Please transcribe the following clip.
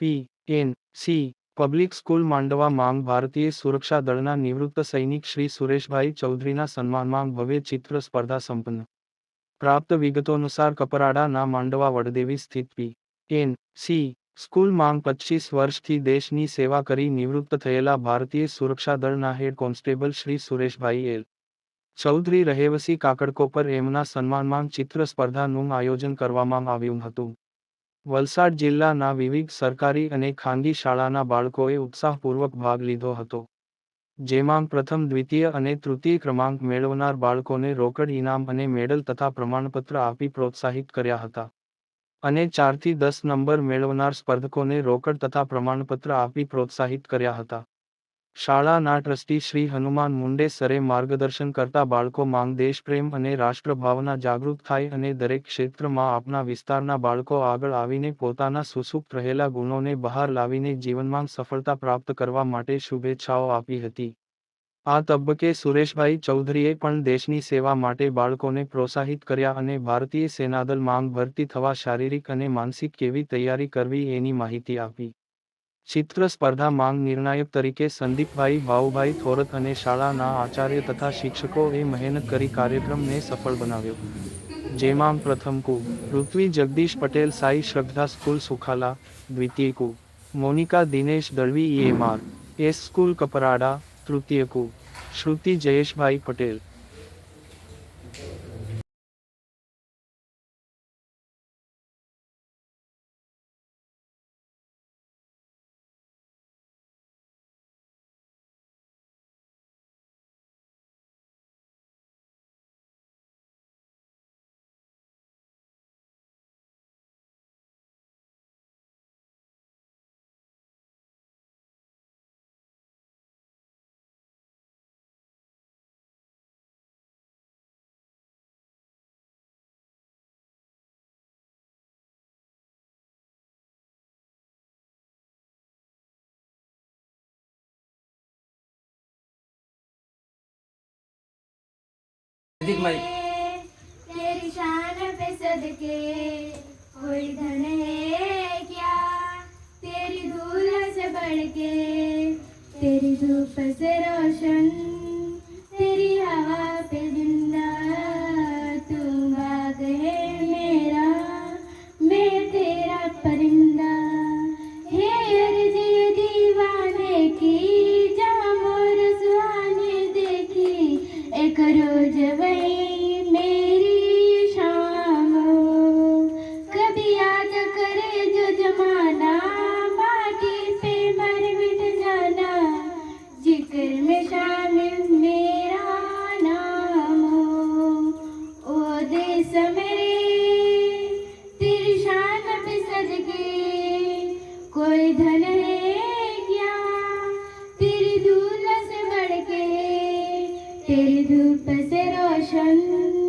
P N C, public school Mandva માંગ ભારતીય સુરક્ષા દળના નિવૃત્ત સૈનિક શ્રી સુરેશભાઈ ચૌધરીના સન્માનમાં ભવ્ય ચિત્ર સ્પર્ધા સંપન્ન. પ્રાપ્ત વિગતો અનુસાર કપરાડાના માંડવા વડદેવી સ્થિત પી એન સી સ્કૂલ માંગ પચીસ વર્ષથી દેશની સેવા કરી નિવૃત્ત થયેલા ભારતીય સુરક્ષા દળના head constable Shri Sureshbhai L. Chaudhari રહેવસી Kakadkopar એમના સન્માનમાં ચિત્ર સ્પર્ધાનું આયોજન કરવામાં આવ્યું હતું. વલસાડ જિલ્લાના વિવિધ સરકારી અને ખાનગી શાળાના બાળકોએ ઉત્સાહપૂર્વક ભાગ લીધો હતો, જેમાં પ્રથમ, દ્વિતીય અને તૃતીય ક્રમાંક મેળવનાર બાળકોને રોકડ ઇનામ અને મેડલ તથા પ્રમાણપત્ર આપી પ્રોત્સાહિત કર્યા હતા. અને ચારથી દસ નંબર મેળવનાર સ્પર્ધકોને રોકડ તથા પ્રમાણપત્ર આપી પ્રોત્સાહિત કર્યા હતા. શાળાના ટ્રસ્ટી શ્રી હનુમાન મુંડે સરે માર્ગદર્શન કરતા બાળકો માંગ દેશપ્રેમ અને રાષ્ટ્રભાવના જાગૃત થાય અને દરેક ક્ષેત્રમાં આપના વિસ્તારના બાળકો આગળ આવીને પોતાના સુસુપ્ત રહેલા ગુણોને બહાર લાવીને જીવનમાં સફળતા પ્રાપ્ત કરવા માટે શુભેચ્છાઓ આપી હતી. આ તબક્કે સુરેશભાઈ ચૌધરીએ પણ દેશની સેવા માટે બાળકોને પ્રોત્સાહિત કર્યા અને ભારતીય સેનાદળ માંગ ભરતી થવા શારીરિક અને માનસિક કેવી તૈયારી કરવી એની માહિતી આપી. ચિત્ર સ્પર્ધા માંગ નિર્ણાયક તરીકે સંદીપભાઈ ભાઉભાઈ થોરત અને શાળાના આચાર્ય તથા શિક્ષકોએ મહેનત કરી કાર્યક્રમને સફળ બનાવ્યો. જેમાં પ્રથમ કુ. પૃથ્વી જગદીશ પટેલ સાઈ શ્રદ્ધા સ્કૂલ સુખાલા. દ્વિતીય કુ. Monika Dinesh Dalvi EMR S school Kaprada. તૃતીય કુ. શ્રુતિ જયેશભાઈ પટેલ. अधिक माई. तेरी शान पे सदके कोई धन है क्या? तेरी धूल से बढ़ तेरी धूप से रोशन मेरे तेरी शान पे सज के कोई धन है क्या तेरी धूल से बढ़ के तेरी धूप से रोशन